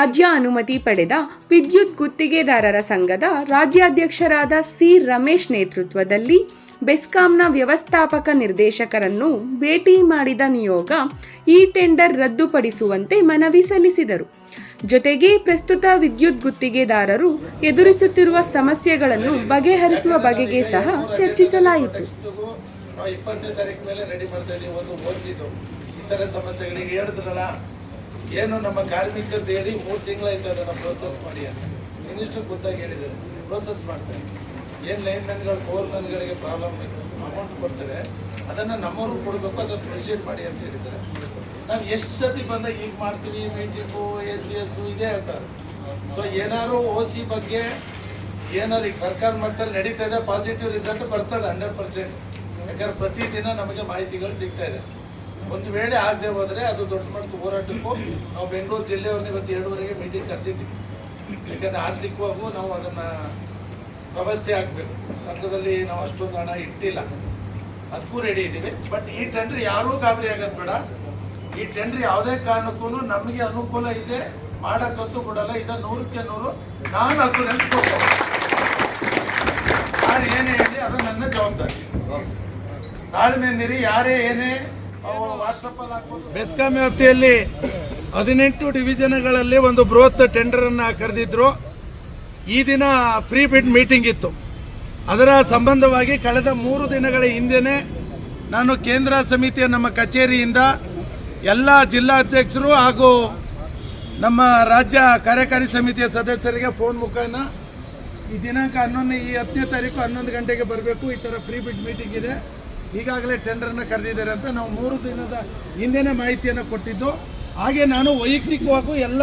ರಾಜ್ಯ ಅನುಮತಿ ಪಡೆದ ವಿದ್ಯುತ್ ಗುತ್ತಿಗೆದಾರರ ಸಂಘದ ರಾಜ್ಯಾಧ್ಯಕ್ಷರಾದ ಸಿ ರಮೇಶ್ ನೇತೃತ್ವದಲ್ಲಿ ಬೆಸ್ಕಾಂನ ವ್ಯವಸ್ಥಾಪಕ ನಿರ್ದೇಶಕರನ್ನು ಭೇಟಿ ಮಾಡಿದ ನಿಯೋಗ ಈ ಟೆಂಡರ್ ರದ್ದುಪಡಿಸುವಂತೆ ಮನವಿ ಸಲ್ಲಿಸಿದರು. ಜೊತೆಗೆ ಪ್ರಸ್ತುತ ವಿದ್ಯುತ್ ಗುತ್ತಿಗೆದಾರರು ಎದುರಿಸುತ್ತಿರುವ ಸಮಸ್ಯೆಗಳನ್ನು ಬಗೆಹರಿಸುವ ಬಗೆಗೆ ಸಹ ಚರ್ಚಿಸಲಾಯಿತು. ಇಪ್ಪತ್ತನೇ ತಾರೀಕು ಮೇಲೆ ರೆಡಿ ಮಾಡ್ತಾ ಒಂದು ಓದಿಸಿದ್ದು ಸಮಸ್ಯೆಗಳಿಗೆ ಹೇಳಿದ್ರಲ್ಲ ಏನು ನಮ್ಮ ಕಾರ್ಮಿಕರದ್ದು ಹೇಳಿ ಮೂರು ತಿಂಗಳಾಯ್ತು ಅದನ್ನು ಪ್ರೋಸೆಸ್ ಮಾಡಿ ಅಂತ. ಮಿನಿಸ್ಟರ್ ಖುದ್ದಾಗಿ ಹೇಳಿದ್ದಾರೆ. ಪ್ರೋಸೆಸ್ ಮಾಡ್ತಾರೆ. ಏನು ಲೈನ್ ಮ್ಯಾನ್ಗಳು ಫೋರ್ ಮ್ಯಾನ್ಗಳಿಗೆ ಪ್ರಾಬ್ಲಮ್ ಅಮೌಂಟ್ ಕೊಡ್ತಾರೆ. ಅದನ್ನು ನಮ್ಮವ್ರಿಗೆ ಕೊಡಬೇಕು, ಅದನ್ನು ಪ್ರೊಸೀಡ್ ಮಾಡಿ ಅಂತ ಹೇಳಿದ್ದಾರೆ. ನಾವು ಎಷ್ಟು ಸತಿ ಬಂದಾಗ ಈಗ ಮಾಡ್ತೀವಿ? ಮೀಟಿಂಗು ಎ ಸಿ ಎಸ್ಸು ಇದೇ ಹೇಳ್ತಾರೆ. ಸೊ ಏನಾದ್ರು ಓ ಸಿ ಬಗ್ಗೆ ಏನಾದ್ರು ಈಗ ಸರ್ಕಾರ ಮಟ್ಟದಲ್ಲಿ ನಡೀತಾ ಇದೆ ಪಾಸಿಟಿವ್ ರಿಸಲ್ಟ್ ಬರ್ತದೆ ಹಂಡ್ರೆಡ್ ಪರ್ಸೆಂಟ್ ಯಾಕಂದ್ರೆ ಪ್ರತಿದಿನ ನಮಗೆ ಮಾಹಿತಿಗಳು ಸಿಗ್ತಾ ಇದೆ. ಒಂದು ವೇಳೆ ಆಗದೆ ಹೋದರೆ ಅದು ದೊಡ್ಡ ಮಟ್ಟದ ಹೋರಾಟಕ್ಕೂ ನಾವು ಬೆಂಗಳೂರು ಜಿಲ್ಲೆಯವ್ರನ್ನ ಇವತ್ತು ಎರಡುವರೆಗೆ ಮೀಟಿಂಗ್ ಕರೆದಿದ್ದೀವಿ ಯಾಕಂದರೆ ಆರ್ಥಿಕವಾಗೂ ನಾವು ಅದನ್ನು ವ್ಯವಸ್ಥೆ ಆಗಬೇಕು. ಸಂಘದಲ್ಲಿ ನಾವು ಅಷ್ಟೊಂದು ಹಣ ಇಟ್ಟಿಲ್ಲ. ಅದಕ್ಕೂ ರೆಡಿ ಇದ್ದೀವಿ. ಬಟ್ ಈ ಟೆಂಡ್ರ್ ಯಾರೂ ಗಾಬರಿ ಆಗೋದು ಬೇಡ. ಈ ಟೆಂಡ್ರ್ ಯಾವುದೇ ಕಾರಣಕ್ಕೂ ನಮಗೆ ಅನುಕೂಲ ಇದೆ. ಮಾಡೋಕ್ಕಂತೂ ಕೊಡಲ್ಲ. ಇದು ನೂರಕ್ಕೆ ನೂರು. ನಾನು ಅದು ನೆನೆಸ್ಬೇಕು ಯಾರು ಏನೇ ಹೇಳಿ ಅದು ನನ್ನ ಜವಾಬ್ದಾರಿ. ತಾಳ್ಮೆಂದಿರಿ ಯಾರೇ ಏನೇ ಬೆಸ್ಕಾಂ ವ್ಯಾಪ್ತಿಯಲ್ಲಿ ಹದಿನೆಂಟು ಡಿವಿಷನ್ಗಳಲ್ಲಿ ಒಂದು ಬೃಹತ್ ಟೆಂಡರ್ ಅನ್ನ ಕರೆದಿದ್ರು. ಈ ದಿನ ಫ್ರೀ ಬಿಡ್ ಮೀಟಿಂಗ್ ಇತ್ತು. ಅದರ ಸಂಬಂಧವಾಗಿ ಕಳೆದ ಮೂರು ದಿನಗಳ ಹಿಂದೆನೆ ನಾನು ಕೇಂದ್ರ ಸಮಿತಿಯ ನಮ್ಮ ಕಚೇರಿಯಿಂದ ಎಲ್ಲ ಜಿಲ್ಲಾಧ್ಯಕ್ಷರು ಹಾಗೂ ನಮ್ಮ ರಾಜ್ಯ ಕಾರ್ಯಕಾರಿ ಸಮಿತಿಯ ಸದಸ್ಯರಿಗೆ ಫೋನ್ ಮುಖಾನ ಈ ದಿನಾಂಕ ಹನ್ನೊಂದು ಈ ಹತ್ತನೇ ತಾರೀಕು ಹನ್ನೊಂದು ಗಂಟೆಗೆ ಬರಬೇಕು. ಈ ಥರ ಫ್ರೀ ಬಿಡ್ ಮೀಟಿಂಗ್ ಇದೆ. ಈಗಾಗಲೇ ಟೆಂಡರ್ನ ಕರೆದಿದ್ದಾರೆ ಅಂತ ನಾವು ಮೂರು ದಿನದ ಹಿಂದೆನೇ ಮಾಹಿತಿಯನ್ನು ಕೊಟ್ಟಿದ್ದು. ಹಾಗೆ ನಾನು ವೈಯಕ್ತಿಕವಾಗೂ ಎಲ್ಲ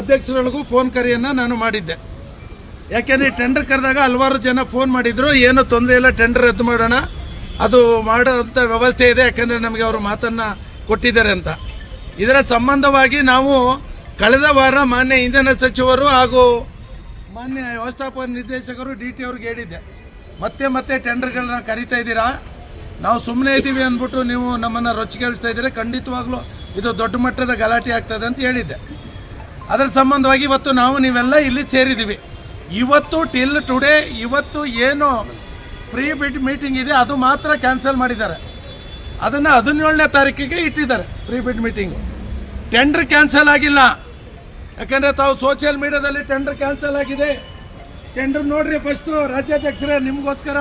ಅಧ್ಯಕ್ಷರೊಳಗೂ ಫೋನ್ ಕರೆಯನ್ನು ನಾನು ಮಾಡಿದ್ದೆ. ಯಾಕೆಂದರೆ ಟೆಂಡರ್ ಕರೆದಾಗ ಹಲವಾರು ಜನ ಫೋನ್ ಮಾಡಿದರು, ಏನು ತೊಂದರೆ ಇಲ್ಲ ಟೆಂಡರ್ ರದ್ದು ಮಾಡೋಣ. ಅದು ಮಾಡೋಂಥ ವ್ಯವಸ್ಥೆ ಇದೆ, ಯಾಕೆಂದರೆ ನಮಗೆ ಅವರು ಮಾತನ್ನು ಕೊಟ್ಟಿದ್ದಾರೆ ಅಂತ. ಇದರ ಸಂಬಂಧವಾಗಿ ನಾವು ಕಳೆದ ವಾರ ಮಾನ್ಯ ಇಂಧನ ಸಚಿವರು ಹಾಗೂ ಮಾನ್ಯ ವ್ಯವಸ್ಥಾಪಕ ನಿರ್ದೇಶಕರು ಡಿ ಟಿ ಅವ್ರಿಗೆ ಹೇಳಿದ್ದೆ. ಮತ್ತೆ ಮತ್ತೆ ಟೆಂಡರ್ಗಳನ್ನ ಕರಿತಾ ಇದ್ದೀರಾ? ನಾವು ಸುಮ್ಮನೆ ಇದ್ದೀವಿ ಅಂದ್ಬಿಟ್ಟು ನೀವು ನಮ್ಮನ್ನು ರೊಚ್ಚಿಗೇಳಿಸ್ತಾ ಇದ್ದೀರಿ. ಖಂಡಿತವಾಗ್ಲೂ ಇದು ದೊಡ್ಡ ಮಟ್ಟದ ಗಲಾಟೆ ಆಗ್ತದೆ ಅಂತ ಹೇಳಿದ್ದೆ. ಅದರ ಸಂಬಂಧವಾಗಿ ಇವತ್ತು ನಾವು ನೀವೆಲ್ಲ ಇಲ್ಲಿ ಸೇರಿದ್ದೀವಿ. ಇವತ್ತು ಟಿಲ್ ಟುಡೇ ಇವತ್ತು ಏನು ಫ್ರೀ ಬಿಡ್ ಮೀಟಿಂಗ್ ಇದೆ, ಅದು ಮಾತ್ರ ಕ್ಯಾನ್ಸಲ್ ಮಾಡಿದ್ದಾರೆ. ಅದನ್ನು ಹದಿನೇಳನೇ ತಾರೀಕಿಗೆ ಇಟ್ಟಿದ್ದಾರೆ ಫ್ರೀ ಬಿಡ್ ಮೀಟಿಂಗ್. ಟೆಂಡರ್ ಕ್ಯಾನ್ಸಲ್ ಆಗಿಲ್ಲ. ಯಾಕಂದರೆ ತಾವು ಸೋಷಿಯಲ್ ಮೀಡಿಯಾದಲ್ಲಿ ಟೆಂಡರ್ ಕ್ಯಾನ್ಸಲ್ ಆಗಿದೆ. ಟೆಂಡರ್ ನೋಡ್ರಿ ಫಸ್ಟು ರಾಜ್ಯಾಧ್ಯಕ್ಷರೇ, ನಿಮಗೋಸ್ಕರ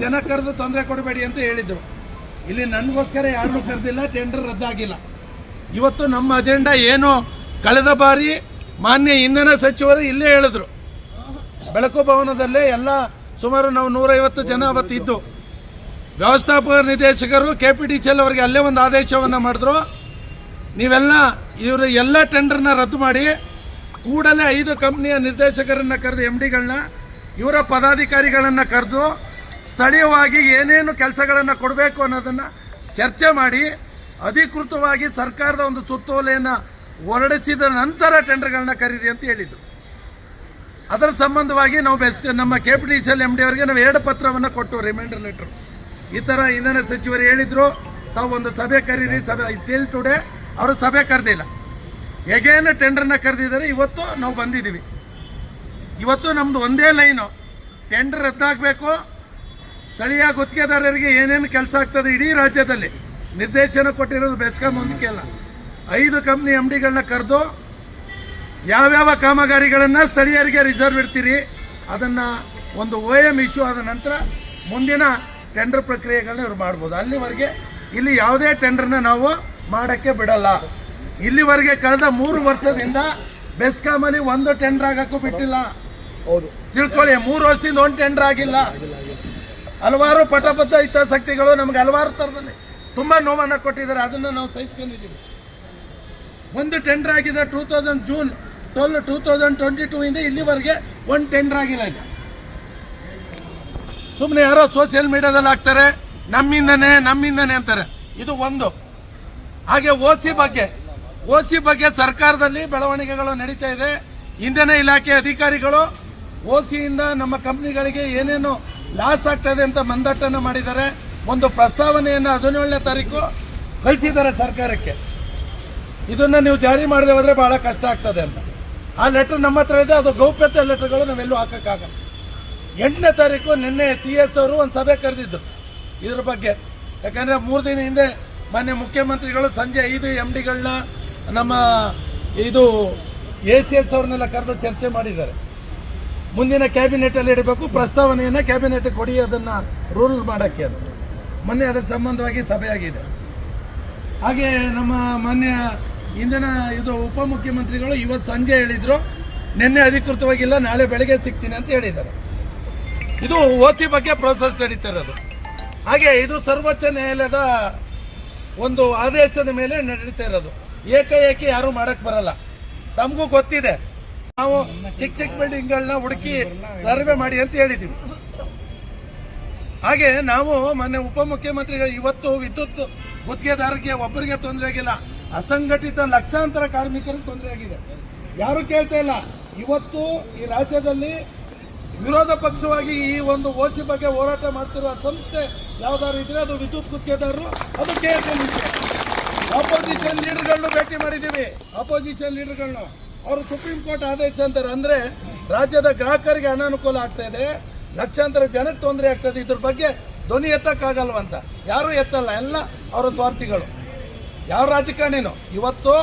ಜನ ಕರೆದು ತೊಂದರೆ ಕೊಡಬೇಡಿ ಅಂತ ಹೇಳಿದ್ರು. ಇಲ್ಲಿ ನನಗೋಸ್ಕರ ಯಾರನ್ನೂ ಕರೆದಿಲ್ಲ ಟೆಂಡರ್ ರದ್ದಾಗಿಲ್ಲ. ಇವತ್ತು ನಮ್ಮ ಅಜೆಂಡಾ ಏನು? ಕಳೆದ ಬಾರಿ ಮಾನ್ಯ ಇಂಧನ ಸಚಿವರು ಇಲ್ಲೇ ಹೇಳಿದ್ರು. ಬೆಳಕು ಭವನದಲ್ಲೇ ಎಲ್ಲ ಸುಮಾರು ನಾವು ನೂರೈವತ್ತು ಜನ ಅವತ್ತು ಇದ್ದು ವ್ಯವಸ್ಥಾಪಕ ನಿರ್ದೇಶಕರು K P D C L ಅವರಿಗೆ ಅಲ್ಲೇ ಒಂದು ಆದೇಶವನ್ನು ಮಾಡಿದ್ರು. ನೀವೆಲ್ಲ ಇವರು ಎಲ್ಲ ಟೆಂಡರ್ನ ರದ್ದು ಮಾಡಿ, ಕೂಡಲೇ ಐದು ಕಂಪ್ನಿಯ ನಿರ್ದೇಶಕರನ್ನು ಕರೆದು ಎಂ ಡಿಗಳನ್ನ ಇವರ ಪದಾಧಿಕಾರಿಗಳನ್ನು ಕರೆದು ಸ್ಥಳೀಯವಾಗಿ ಏನೇನು ಕೆಲಸಗಳನ್ನು ಕೊಡಬೇಕು ಅನ್ನೋದನ್ನು ಚರ್ಚೆ ಮಾಡಿ ಅಧಿಕೃತವಾಗಿ ಸರ್ಕಾರದ ಒಂದು ಸುತ್ತೋಲೆಯನ್ನು ಹೊರಡಿಸಿದ ನಂತರ ಟೆಂಡರ್ಗಳನ್ನ ಕರೀರಿ ಅಂತ ಹೇಳಿದರು. ಅದರ ಸಂಬಂಧವಾಗಿ ನಾವು ಬೆಸ್ ನಮ್ಮ K P D C L M D ಅವರಿಗೆ ನಾವು ಎರಡು ಪತ್ರವನ್ನು ಕೊಟ್ಟು ರಿಮೈಂಡರ್ ಲೆಟರ್ ಈ ಥರ ಇಂಧನ ಸಚಿವರು ಹೇಳಿದರು, ತಾವು ಒಂದು ಸಭೆ ಕರೀರಿ, ಸಭೆ ಟಿಲ್ ಟುಡೇ ಅವರು ಸಭೆ ಕರೆದಿಲ್ಲ ಹೇಗೇನು ಟೆಂಡರ್ನ ಕರೆದಿದ್ದಾರೆ, ಇವತ್ತು ನಾವು ಬಂದಿದ್ದೀವಿ. ಇವತ್ತು ನಮ್ಮದು ಒಂದೇ ಲೈನು ಟೆಂಡರ್ ರದ್ದಾಗಬೇಕು ಸ್ಥಳೀಯ ಗುತ್ತಿಗೆದಾರರಿಗೆ ಏನೇನು ಕೆಲಸ ಆಗ್ತದೆ ಇಡೀ ರಾಜ್ಯದಲ್ಲಿ. ನಿರ್ದೇಶನ ಕೊಟ್ಟಿರೋದು ಬೆಸ್ಕಾಂ ಒಂದಕ್ಕೆ ಅಲ್ಲ. ಐದು ಕಂಪ್ನಿ ಎಂ ಡಿಗಳನ್ನ ಕರೆದು ಯಾವ್ಯಾವ ಕಾಮಗಾರಿಗಳನ್ನು ಸ್ಥಳೀಯರಿಗೆ ರಿಸರ್ವ್ ಇಡ್ತೀರಿ ಅದನ್ನು ಒಂದು ಓ ಎಂ ಇಶ್ಯೂ ಆದ ನಂತರ ಮುಂದಿನ ಟೆಂಡರ್ ಪ್ರಕ್ರಿಯೆಗಳನ್ನ ಇವ್ರು ಮಾಡ್ಬೋದು. ಅಲ್ಲಿವರೆಗೆ ಇಲ್ಲಿ ಯಾವುದೇ ಟೆಂಡರ್ನ ನಾವು ಮಾಡೋಕ್ಕೆ ಬಿಡಲ್ಲ. ಇಲ್ಲಿವರೆಗೆ ಕಳೆದ ಮೂರು ವರ್ಷದಿಂದ ಬೆಸ್ಕಾಮಲ್ಲಿ ಒಂದು ಟೆಂಡರ್ ಆಗಕ್ಕೂ ಬಿಟ್ಟಿಲ್ಲ. ಹೌದು. ತಿಳ್ಕೊಳ್ಳಿ ಮೂರು ವರ್ಷದಿಂದ ಒಂದು ಟೆಂಡರ್ ಆಗಿಲ್ಲ. ಹಲವಾರು ಪಟಪಥ ಹಿತಾಸಕ್ತಿಗಳು ನಮ್ಗೆ ಹಲವಾರು ಥರದಲ್ಲಿ ತುಂಬ ನೋವನ್ನು ಕೊಟ್ಟಿದ್ದಾರೆ. ಅದನ್ನು ನಾವು ಸಹಿಸ್ಕೊಂಡಿದ್ದೀವಿ. ಒಂದು ಟೆಂಡರ್ ಆಗಿದೆ two thousand June twelve two thousand twenty two ಇಂದ ಇಲ್ಲಿವರೆಗೆ ಒಂದು ಟೆಂಡರ್ ಆಗಿಲ್ಲ ಸುಮ್ಮನೆ ಯಾರೋ ಸೋಷಿಯಲ್ ಮೀಡಿಯಾದಲ್ಲಿ ಹಾಕ್ತಾರೆ, ನಮ್ಮಿಂದನೇ ನಮ್ಮಿಂದನೇ ಅಂತಾರೆ. ಇದು ಒಂದು. ಹಾಗೆ ಓಸಿ ಬಗ್ಗೆ ಓಸಿ ಬಗ್ಗೆ ಸರ್ಕಾರದಲ್ಲಿ ಬೆಳವಣಿಗೆಗಳು ನಡೀತಾ ಇದೆ. ಇಂಧನ ಇಲಾಖೆ ಅಧಿಕಾರಿಗಳು ಓ ಸಿಯಿಂದ ನಮ್ಮ ಕಂಪ್ನಿಗಳಿಗೆ ಏನೇನು ಲಾಸ್ ಆಗ್ತದೆ ಅಂತ ಮಂದಟ್ಟನ್ನು ಮಾಡಿದ್ದಾರೆ. ಒಂದು ಪ್ರಸ್ತಾವನೆಯನ್ನು ಹದಿನೇಳನೇ ತಾರೀಕು ಕಳಿಸಿದ್ದಾರೆ ಸರ್ಕಾರಕ್ಕೆ. ಇದನ್ನ ನೀವು ಜಾರಿ ಮಾಡದೆ ಹೋದರೆ ಬಹಳ ಕಷ್ಟ ಆಗ್ತದೆ ಅಂತ. ಆ ಲೆಟರ್ ನಮ್ಮ ಹತ್ರ ಇದೆ, ಅದು ಗೌಪ್ಯತೆ ಲೆಟರ್ಗಳು ನಾವೆಲ್ಲೂ ಹಾಕೋಕ್ಕಾಗಲ್ಲ. ಎಂಟನೇ ತಾರೀಕು ನಿನ್ನೆ ಸಿ ಎಸ್ ಅವರು ಒಂದು ಸಭೆ ಕರೆದಿದ್ದರು ಇದ್ರ ಬಗ್ಗೆ. ಯಾಕಂದರೆ ಮೂರು ದಿನ ಹಿಂದೆ ಮಾನ್ಯ ಮುಖ್ಯಮಂತ್ರಿಗಳು ಸಂಜೆ ಐದು ಎಂ ಡಿಗಳನ್ನ ನಮ್ಮ ಇದು ಎ ಸಿ ಎಸ್ ಅವ್ರನ್ನೆಲ್ಲ ಕರೆದು ಚರ್ಚೆ ಮಾಡಿದ್ದಾರೆ. ಮುಂದಿನ ಕ್ಯಾಬಿನೆಟಲ್ಲಿ ಇಡಬೇಕು, ಪ್ರಸ್ತಾವನೆಯನ್ನು ಕ್ಯಾಬಿನೆಟ್ ಕೊಡಿ, ಅದನ್ನು ರೂಲ್ ಮಾಡೋಕ್ಕೆ ಅಂತ. ಮೊನ್ನೆ ಅದರ ಸಂಬಂಧವಾಗಿ ಸಭೆಯಾಗಿದೆ. ಹಾಗೆ ನಮ್ಮ ಮಾನ್ಯ ಇಂದಿನ ಇದು ಉಪಮುಖ್ಯಮಂತ್ರಿಗಳು ಇವತ್ತು ಸಂಜೆ ಹೇಳಿದರು, ನಿನ್ನೆ ಅಧಿಕೃತವಾಗಿಲ್ಲ, ನಾಳೆ ಬೆಳಗ್ಗೆ ಸಿಗ್ತೀನಿ ಅಂತ ಹೇಳಿದ್ದಾರೆ. ಇದು ಓಸಿ ಬಗ್ಗೆ ಪ್ರೋಸೆಸ್ ನಡೀತಾ ಹಾಗೆ ಇದು ಸರ್ವೋಚ್ಚ ನ್ಯಾಯಾಲಯದ ಒಂದು ಆದೇಶದ ಮೇಲೆ ನಡೀತಾ ಇರೋದು ಏಕಾಏಕಿ ಯಾರು ಮಾಡಕ್ ಬರಲ್ಲ. ತಮಗೂ ಗೊತ್ತಿದೆ. ನಾವು ಚಿಕ್ಕ ಚಿಕ್ಕ ಬಿಲ್ಡಿಂಗ್ಗಳನ್ನ ಹುಡುಕಿ ಸರ್ವೆ ಮಾಡಿ ಅಂತ ಹೇಳಿದ್ದೀವಿ ಹಾಗೆ ನಾವು ಮೊನ್ನೆ ಉಪಮುಖ್ಯಮಂತ್ರಿಗಳು ಇವತ್ತು ವಿದ್ಯುತ್ ಗುತ್ತಿಗೆದಾರರಿಗೆ ಒಬ್ಬರಿಗೆ ತೊಂದರೆ ಆಗಿಲ್ಲ. ಅಸಂಘಟಿತ ಲಕ್ಷಾಂತರ ಕಾರ್ಮಿಕರಿಗೆ ತೊಂದರೆ ಆಗಿದೆ. ಯಾರು ಕೇಳ್ತಾ ಇಲ್ಲ? ಇವತ್ತು ಈ ರಾಜ್ಯದಲ್ಲಿ ವಿರೋಧ ಪಕ್ಷವಾಗಿ ಈ ಒಂದು ಓಸಿ ಬಗ್ಗೆ ಹೋರಾಟ ಮಾಡ್ತಿರುವ ಸಂಸ್ಥೆ ಯಾವ್ದಾದ್ರು ಇದ್ರೆ ಅದು ವಿದ್ಯುತ್ ಗುತ್ತಿಗೆದಾರರು, ಅದು ಕೆ ಎಸ್ ಆಪೋಸಿಷನ್ ಲೀಡರ್ಗಳನ್ನು ಭೇಟಿ ಮಾಡಿದ್ದೀವಿ. ಆಪೋಸಿಷನ್ ಲೀಡರ್ಗಳನ್ನು ಅವರು ಸುಪ್ರೀಂ ಕೋರ್ಟ್ ಆದೇಶ ಅಂತಾರೆ ಅಂದ್ರೆ ರಾಜ್ಯದ ಗ್ರಾಹಕರಿಗೆ ಅನಾನುಕೂಲ ಆಗ್ತಾ ಇದೆ. ಲಕ್ಷಾಂತರ ಜನಕ್ಕೆ ತೊಂದರೆ ಆಗ್ತದೆ ಇದ್ರ ಬಗ್ಗೆ ಧ್ವನಿ ಎತ್ತಕ್ಕಾಗಲ್ವಂತ ಯಾರು ಎತ್ತಲ್ಲ. ಎಲ್ಲ ಅವರ ಸ್ವಾರ್ಥಿಗಳು. ಯಾವ ರಾಜಕಾರಣಿನೂ ಇವತ್ತು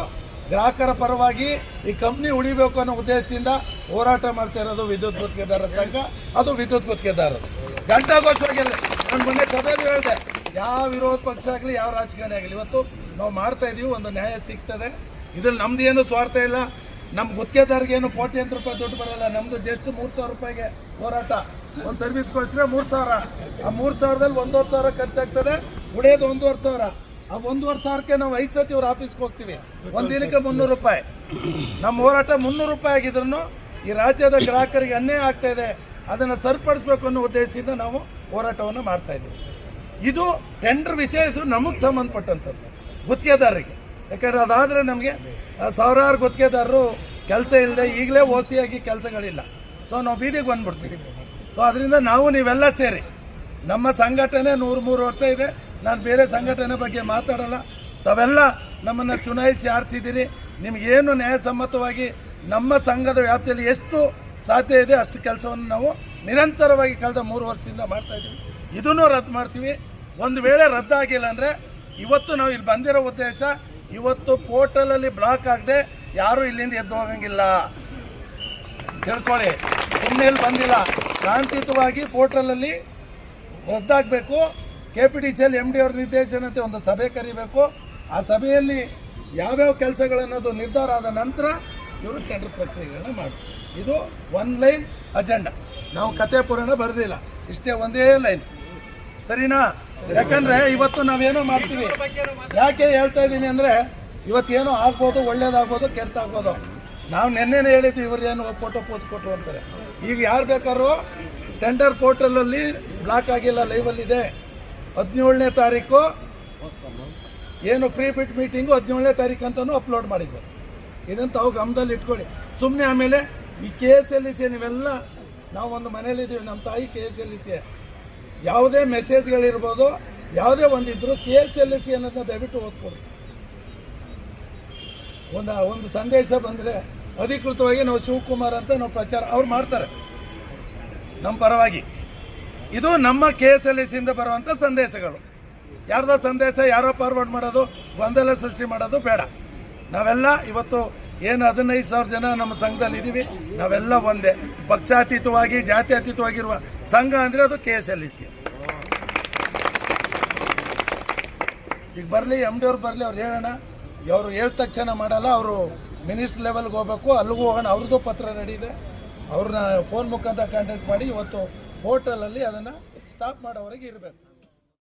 ಗ್ರಾಹಕರ ಪರವಾಗಿ ಈ ಕಂಪ್ನಿ ಉಳಿಬೇಕು ಅನ್ನೋ ಉದ್ದೇಶದಿಂದ ಹೋರಾಟ ಮಾಡ್ತಾ ಇರೋದು ವಿದ್ಯುತ್ ಗುತ್ತಿಗೆದಾರರ ಸಂಘ. ಅದು ವಿದ್ಯುತ್ ಗುತ್ತಿಗೆದಾರರು. ಘಂಟಾಘೋಷವಾಗಿಲ್ಲ ನಾನು ಮೊನ್ನೆ ಸಭೆಯಲ್ಲಿ ಹೇಳಿದೆ. ಯಾವ ವಿರೋಧ ಪಕ್ಷ ಆಗಲಿ, ಯಾವ ರಾಜಕಾರಣಿ ಆಗಲಿ, ಇವತ್ತು ನಾವು ಮಾಡ್ತಾ ಇದೀವಿ. ಒಂದು ನ್ಯಾಯ ಸಿಗ್ತದೆ. ಇದ್ರಲ್ಲಿ ನಮ್ದು ಏನು ಸ್ವಾರ್ಥ ಇಲ್ಲ. ನಮ್ಮ ಏನು ಕೋಟ್ಯಾಂತರ ರೂಪಾಯಿ ದುಡ್ಡು ಬರಲ್ಲ, ನಮ್ದು ಜಸ್ಟ್ ಮೂರು ಸಾವಿರ ರೂಪಾಯಿಗೆ ಹೋರಾಟ. ಒಂದು ಸರ್ವಿಸ್ ಕೊಡ್ತೀರ ಮೂರು ಸಾವಿರ. ಆ ಮೂರು ಸಾವಿರದಲ್ಲಿ ಒಂದೂವರೆ ಸಾವಿರ ಖರ್ಚಾಗ್ತದೆ, ಉಳಿಯೋದು ಒಂದೂವರೆ ಸಾವಿರ. ಆ ಒಂದೂವರೆ ಸಾವಿರಕ್ಕೆ ನಾವು ಐದು ಸತಿ ಅವ್ರ ಆಫೀಸ್ಗೆ ಹೋಗ್ತೀವಿ. ಒಂದು ದಿನಕ್ಕೆ ಮುನ್ನೂರು ರೂಪಾಯಿ. ನಮ್ಮ ಹೋರಾಟ ಮುನ್ನೂರು ರೂಪಾಯಿ ಆಗಿದ್ರು ಈ ರಾಜ್ಯದ ಗ್ರಾಹಕರಿಗೆ ಅನ್ಯಾಯ ಆಗ್ತಾ ಇದೆ. ಅದನ್ನು ಸರಿಪಡಿಸ್ಬೇಕು ಅನ್ನೋ ಉದ್ದೇಶದಿಂದ ನಾವು ಹೋರಾಟವನ್ನು ಮಾಡ್ತಾ ಇದ್ದೀವಿ ಇದು ಟೆಂಡರ್ ವಿಷಯ ಇದು ನಮಗೆ ಸಂಬಂಧಪಟ್ಟಂಥದ್ದು ಗುತ್ತಿಗೆದಾರರಿಗೆ. ಯಾಕಂದ್ರೆ ಅದಾದರೆ ನಮಗೆ ಸಾವಿರಾರು ಗುತ್ತಿಗೆದಾರರು ಕೆಲಸ ಇಲ್ಲದೆ ಈಗಲೇ ಓಸಿಯಾಗಿ ಕೆಲಸಗಳಿಲ್ಲ. ಸೊ ನಾವು ಬೀದಿಗೆ ಬಂದ್ಬಿಡ್ತೀವಿ. ಸೊ ಅದರಿಂದ ನಾವು ನೀವೆಲ್ಲ ಸೇರಿ. ನಮ್ಮ ಸಂಘಟನೆ ನೂರು ಮೂರು ವರ್ಷ ಇದೆ. ನಾನು ಬೇರೆ ಸಂಘಟನೆ ಬಗ್ಗೆ ಮಾತಾಡಲ್ಲ. ತಾವೆಲ್ಲ ನಮ್ಮನ್ನು ಚುನಾಯಿಸಿ ಆರಿಸಿದ್ದೀರಿ ನಿಮಗೇನು ನ್ಯಾಯಸಮ್ಮತವಾಗಿ ನಮ್ಮ ಸಂಘದ ವ್ಯಾಪ್ತಿಯಲ್ಲಿ ಎಷ್ಟು ಸಾಧ್ಯ ಇದೆ ಅಷ್ಟು ಕೆಲಸವನ್ನು ನಾವು ನಿರಂತರವಾಗಿ ಕಳೆದ ಮೂರು ವರ್ಷದಿಂದ ಮಾಡ್ತಾ ಇದ್ದೀವಿ. ಇದನ್ನು ರದ್ದು ಮಾಡ್ತೀವಿ. ಒಂದು ವೇಳೆ ರದ್ದಾಗಿಲ್ಲ ಅಂದರೆ ಇವತ್ತು ನಾವು ಇಲ್ಲಿ ಬಂದಿರೋ ಉದ್ದೇಶ ಇವತ್ತು ಪೋರ್ಟಲಲ್ಲಿ ಬ್ಲಾಕ್ ಆಗದೆ ಯಾರು ಇಲ್ಲಿಂದ ಎದ್ದು ಹೋಗಂಗಿಲ್ಲ. ತಿಳ್ಕೊಳ್ಳಿ ಸುಮ್ಮನೆ ಬಂದಿಲ್ಲ. ಶಾಂತಿಯುತವಾಗಿ ಪೋರ್ಟಲಲ್ಲಿ ರದ್ದಾಗಬೇಕು. ಕೆ ಪಿ ಡಿ ಸಿಯಲ್ಲಿ ಎಂ ಡಿ ಅವ್ರ ನಿರ್ದೇಶನತೆ ಒಂದು ಸಭೆ ಕರಿಬೇಕು. ಆ ಸಭೆಯಲ್ಲಿ ಯಾವ್ಯಾವ ಕೆಲಸಗಳನ್ನೋದು ನಿರ್ಧಾರ ಆದ ನಂತರ ಇವರು ಟೆಂಡರ್ ಪ್ರಕ್ರಿಯೆಗಳನ್ನ ಮಾಡಿ ಇದು ಒನ್ ಲೈನ್ ಅಜೆಂಡಾ ನಾವು ಕತೆ ಪುರಾಣ ಬರೆದಿಲ್ಲ. ಇಷ್ಟೇ ಒಂದೇ ಲೈನ್ ಸರಿನಾ? ಯಾಕಂದ್ರೆ ಇವತ್ತು ನಾವೇನೋ ಮಾಡ್ತೀವಿ. ಯಾಕೆ ಹೇಳ್ತಾ ಇದ್ದೀನಿ ಅಂದ್ರೆ ಇವತ್ತೇನೋ ಆಗ್ಬೋದು, ಒಳ್ಳೇದಾಗ್ಬೋದು ಕೆಟ್ಟಾಗ್ಬೋದು ನಾವು ನಿನ್ನೆ ಹೇಳಿದ್ವಿ ಇವ್ರು ಏನು ಫೋಟೋ ಪೋಸ್ಟ್ ಕೊಟ್ಟರು ಅಂತಾರೆ. ಈಗ ಯಾರು ಬೇಕಾದ್ರೂ ಟೆಂಡರ್ ಪೋರ್ಟಲಲ್ಲಿ ಬ್ಲಾಕ್ ಆಗಿಲ್ಲ ಲೈವಲ್ಲಿ ಇದೆ. ಹದಿನೇಳನೇ ತಾರೀಕು ಏನು ಫ್ರೀ ಬಿಟ್ ಮೀಟಿಂಗು ಹದಿನೇಳನೇ ತಾರೀಕು ಅಂತಲೂ ಅಪ್ಲೋಡ್ ಮಾಡಿದ್ವಿ. ಇದಂತ ತಾವು ಗಮನದಲ್ಲಿ ಇಟ್ಕೊಳ್ಳಿ. ಸುಮ್ಮನೆ ಆಮೇಲೆ ಈ ಕೆ ಎಸ್ ಎಲ್ ಸಿ ನೀವೆಲ್ಲ ನಾವು ಒಂದು ಮನೇಲಿದ್ದೀವಿ ನಮ್ಮ ತಾಯಿ ಕೆ ಎಸ್ ಎಲ್ ಸಿ ಯಾವುದೇ ಮೆಸೇಜ್ಗಳಿರ್ಬೋದು, ಯಾವುದೇ ಒಂದಿದ್ರು ಕೆ ಎಸ್ ಎಲ್ ಸಿ ಅನ್ನೋದನ್ನ ದಯವಿಟ್ಟು ಓದ್ಕೊಡಿ. ಒಂದು ಒಂದು ಸಂದೇಶ ಬಂದರೆ ಅಧಿಕೃತವಾಗಿ ನಾವು ಶಿವಕುಮಾರ್ ಅಂತ ನಾವು ಪ್ರಚಾರ, ಅವ್ರು ಮಾಡ್ತಾರೆ. ನಮ್ಮ ಪರವಾಗಿ. ಇದು ನಮ್ಮ ಕೆ ಎಸ್ ಎಲ್ ಇಂದ ಬರುವಂಥ ಸಂದೇಶಗಳು. ಯಾರ್ದೋ ಸಂದೇಶ, ಯಾರೋ ಫಾರ್ವರ್ಡ್ ಮಾಡೋದು, ಗೊಂದಲ ಸೃಷ್ಟಿ ಮಾಡೋದು ಬೇಡ. ನಾವೆಲ್ಲ ಇವತ್ತು ಏನು ಹದಿನೈದು ಸಾವಿರ ಜನ ನಮ್ಮ ಸಂಘದಲ್ಲಿ ಇದ್ದೀವಿ ನಾವೆಲ್ಲ ಒಂದೇ. ಪಕ್ಷಾತೀತವಾಗಿ, ಜಾತ್ಯತೀತವಾಗಿರುವ ಸಂಘ ಅಂದರೆ ಅದು ಕೆ ಎಸ್ ಎಲ್ ಸಿ. ಈಗ ಬರಲಿ ಎಂ ಡಿ ಅವ್ರು ಬರಲಿ, ಅವ್ರು ಹೇಳೋಣ. ಅವರು ಹೇಳ ತಕ್ಷಣ ಮಾಡಲ್ಲ, ಅವರು ಮಿನಿಸ್ಟರ್ ಲೆವೆಲ್ಗೆ ಹೋಗ್ಬೇಕು, ಅಲ್ಲಿಗೂ ಹೋಗೋಣ, ಅವ್ರದ್ದು ಪತ್ರ ರೆಡಿ ಇದೆ. ಅವ್ರನ್ನ ಫೋನ್ ಮುಖಾಂತರ ಕಾಂಟ್ಯಾಕ್ಟ್ ಮಾಡಿ, ಇವತ್ತು ಪೋರ್ಟಲಲ್ಲಿ ಅದನ್ನು ಸ್ಟಾಪ್ ಮಾಡೋವರೆಗೆ ಇರಬೇಕು.